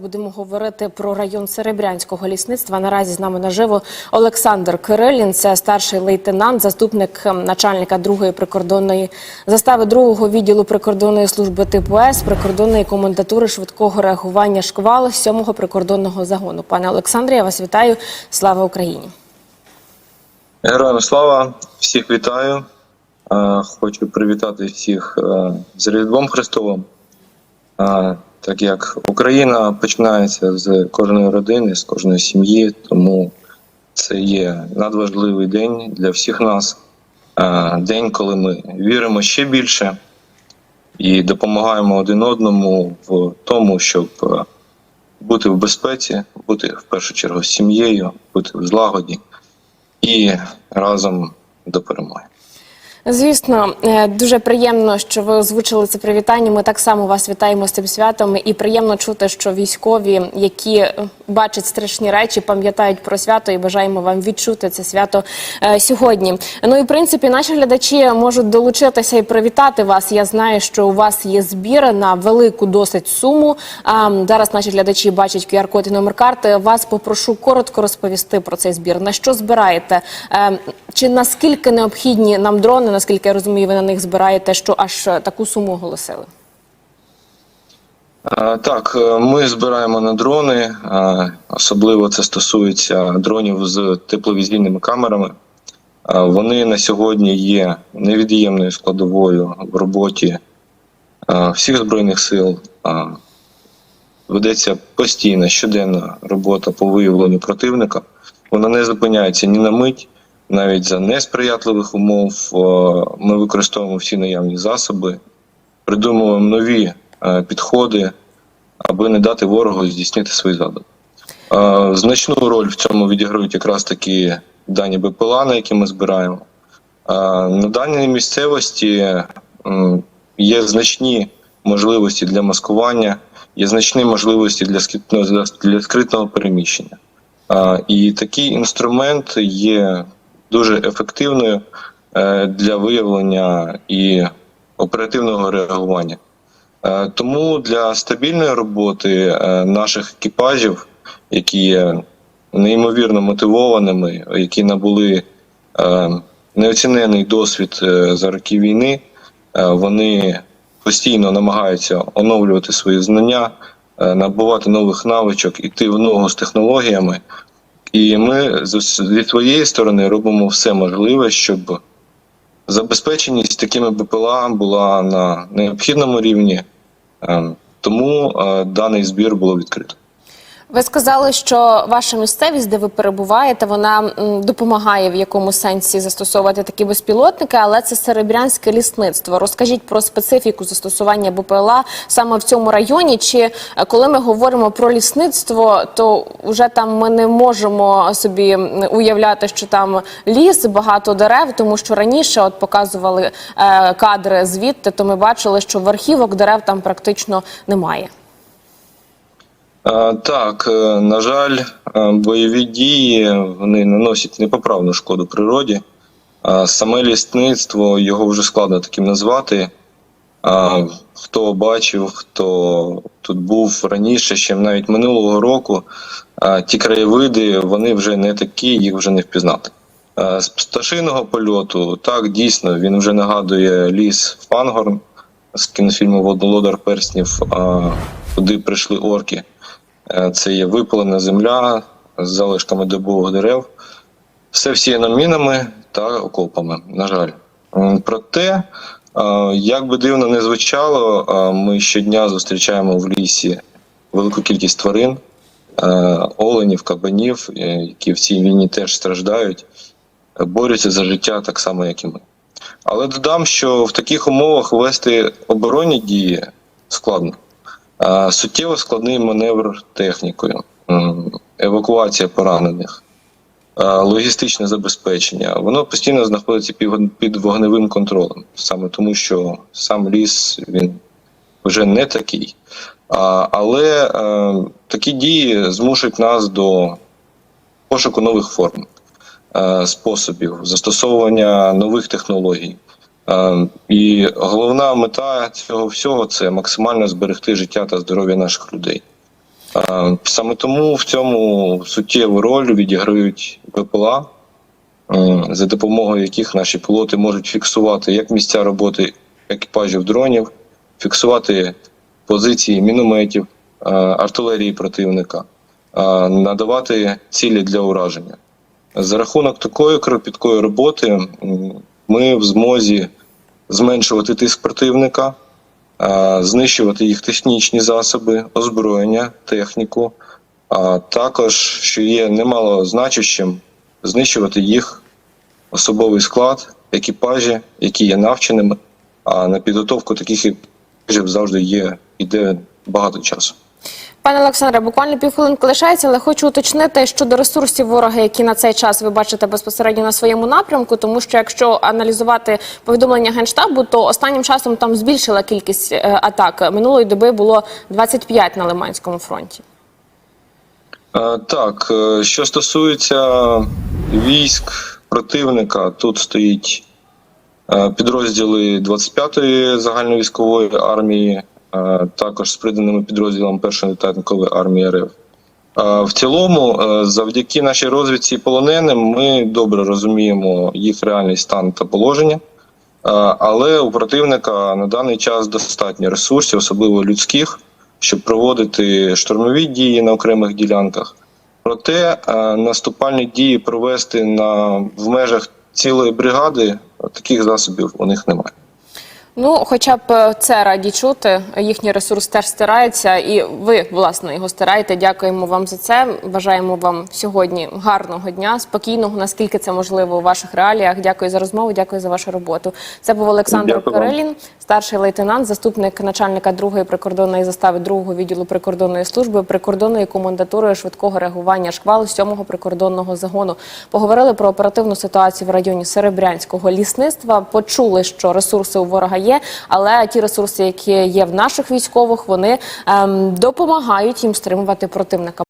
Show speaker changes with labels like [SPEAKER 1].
[SPEAKER 1] Будемо говорити про район Серебрянського лісництва. Наразі з нами наживо Олександр Кирилін. Це старший лейтенант, заступник ем, начальника другої прикордонної застави другого відділу прикордонної служби типу С, прикордонної комендатури швидкого реагування шквал сьомого прикордонного загону. Пане Олександре, я вас вітаю. Слава Україні!
[SPEAKER 2] Героям слава, всіх вітаю. Е, Хочу привітати всіх е, з Різдвом Христовим. Так як Україна починається з кожної родини, з кожної сім'ї, тому це є надважливий день для всіх нас. Е, День, коли ми віримо ще більше і допомагаємо один одному в тому, щоб е, бути в безпеці, бути в першу чергу сім'єю, бути в злагоді і разом до перемоги.
[SPEAKER 1] Звісно, е, дуже приємно, що ви озвучили це привітання. Ми так само вас вітаємо з цим святом. І приємно чути, що військові, які е, бачать страшні речі, пам'ятають про свято і бажаємо вам відчути це свято е, сьогодні. Ну і в принципі, наші глядачі можуть долучитися і привітати вас. Я знаю, що у вас є збір на велику досить суму. А зараз наші глядачі бачать QR-код і номер карти. Вас попрошу коротко розповісти про цей збір. На що збираєте? Е, Чи наскільки необхідні нам дрони? Наскільки я розумію, ви на них збираєте, що аж е, таку суму оголосили?
[SPEAKER 2] Так, е, ми збираємо на дрони. е, Особливо це стосується дронів з тепловізійними камерами. Вони на сьогодні є невід'ємною складовою в роботі всіх збройних сил. Ведеться постійна щоденна робота по виявленню противника. Вона не зупиняється ні на мить, навіть за несприятливих умов. е, Ми використовуємо всі наявні засоби, придумуємо нові е, підходи, аби не дати ворогу здійснити свої задуми. Е, Значну роль в цьому відіграють якраз такі дані БПЛА, на які ми збираємо. На даній місцевості є значні можливості для маскування, є значні можливості для скритного, для- для скритного переміщення. І такий інструмент є дуже ефективною е, для виявлення і оперативного реагування. Е, Тому для стабільної роботи е, наших екіпажів, які є неймовірно мотивованими, які набули неоцінений досвід за роки війни, вони постійно намагаються оновлювати свої знання, набувати нових навичок, іти в ногу з технологіями. І ми зі своєї сторони робимо все можливе, щоб забезпеченість такими БПЛА була на необхідному рівні. Е, Тому е, даний збір було відкрито.
[SPEAKER 1] Ви сказали, що ваша місцевість, де ви перебуваєте, вона допомагає в якому сенсі застосовувати такі безпілотники, але це серебрянське лісництво. Розкажіть про специфіку застосування БПЛА саме в цьому районі. Чи е, коли ми говоримо про лісництво, то вже там ми не можемо собі уявляти, що там ліс, багато дерев, тому що раніше от показували е, кадри звідти, то ми бачили, що верхівок дерев там практично немає.
[SPEAKER 2] Так, е, на жаль, е, бойові дії вони наносять непоправну шкоду природі. Саме лісництво його вже складно таким назвати. Хто бачив, хто тут був раніше, ще навіть минулого року, ті краєвиди вони вже не такі, їх вже не впізнати. З пташиного польоту, так, дійсно, він вже нагадує ліс Фангорн з кінофільму Володар Перснів, куди прийшли орки. Е, Це є випалена земля з залишками дубових дерев. Все всіяно мінами та окопами, на жаль. Проте, е, як би дивно не звучало, е, ми щодня зустрічаємо в лісі велику кількість тварин, оленів, кабанів, які в цій війні теж страждають, борються за життя так само, як і ми. Але додам, що в таких умовах вести оборонні дії складно. Суттєво складний маневр технікою, евакуація поранених, логістичне забезпечення. Воно постійно знаходиться під- під вогневим контролем, саме тому, що сам ліс він вже не такий. Але е, такі дії змушують нас до пошуку нових форм, е, способів, застосовування нових технологій. Е, І головна мета цього всього це максимально зберегти життя та здоров'я наших людей. Е, Саме тому в цьому суттєву роль відіграють ВПЛА, е, за допомогою яких наші пілоти можуть фіксувати як місця роботи екіпажів дронів, фіксувати позиції мінометів, артилерії противника, надавати цілі для ураження. За рахунок такої кропіткої роботи ми в змозі зменшувати тиск противника, знищувати їх технічні засоби, озброєння, техніку, а також, що є немало значущим, знищувати їх особовий склад, екіпажі, які є навченими. А на підготовку таких екіпажів завжди є іде багато часу.
[SPEAKER 1] Пане Олександре, буквально півхвилинки лишається, але хочу уточнити щодо ресурсів ворога, які на цей час ви бачите безпосередньо на своєму напрямку. Тому що якщо аналізувати повідомлення генштабу, то останнім часом там збільшила кількість е, атак. Минулої доби було 25 на Лиманському фронті.
[SPEAKER 2] Е, Так, е, що стосується військ противника, тут стоїть підрозділи 25-ї загальновійськової армії, також з приданими підрозділом першої танкової армії РФ. В цілому, е, завдяки нашій розвідці полоненим, ми добре розуміємо їх реальний стан та положення. Але у противника на даний час достатньо ресурсів, особливо людських, щоб проводити штурмові дії на окремих ділянках. Проте е, наступальні дії провести на в межах цілої бригади таких засобів у них немає.
[SPEAKER 1] Ну, хоча б е, це раді чути. Їхній ресурс теж стирається, і ви власне його стираєте. Дякуємо вам за це. Бажаємо вам сьогодні гарного дня, спокійного, наскільки це можливо у ваших реаліях. Дякую за розмову. Дякую за вашу роботу. Це був Олександр. Кирилін, старший лейтенант, заступник начальника другої прикордонної застави другого відділу прикордонної служби прикордонної комендатури швидкого реагування шквал 7-го прикордонного загону. Поговорили про оперативну ситуацію в районі Серебрянського лісництва. Почули, що ресурси у ворога є, але ті ресурси, які є в наших військових, вони ем, допомагають їм стримувати противника.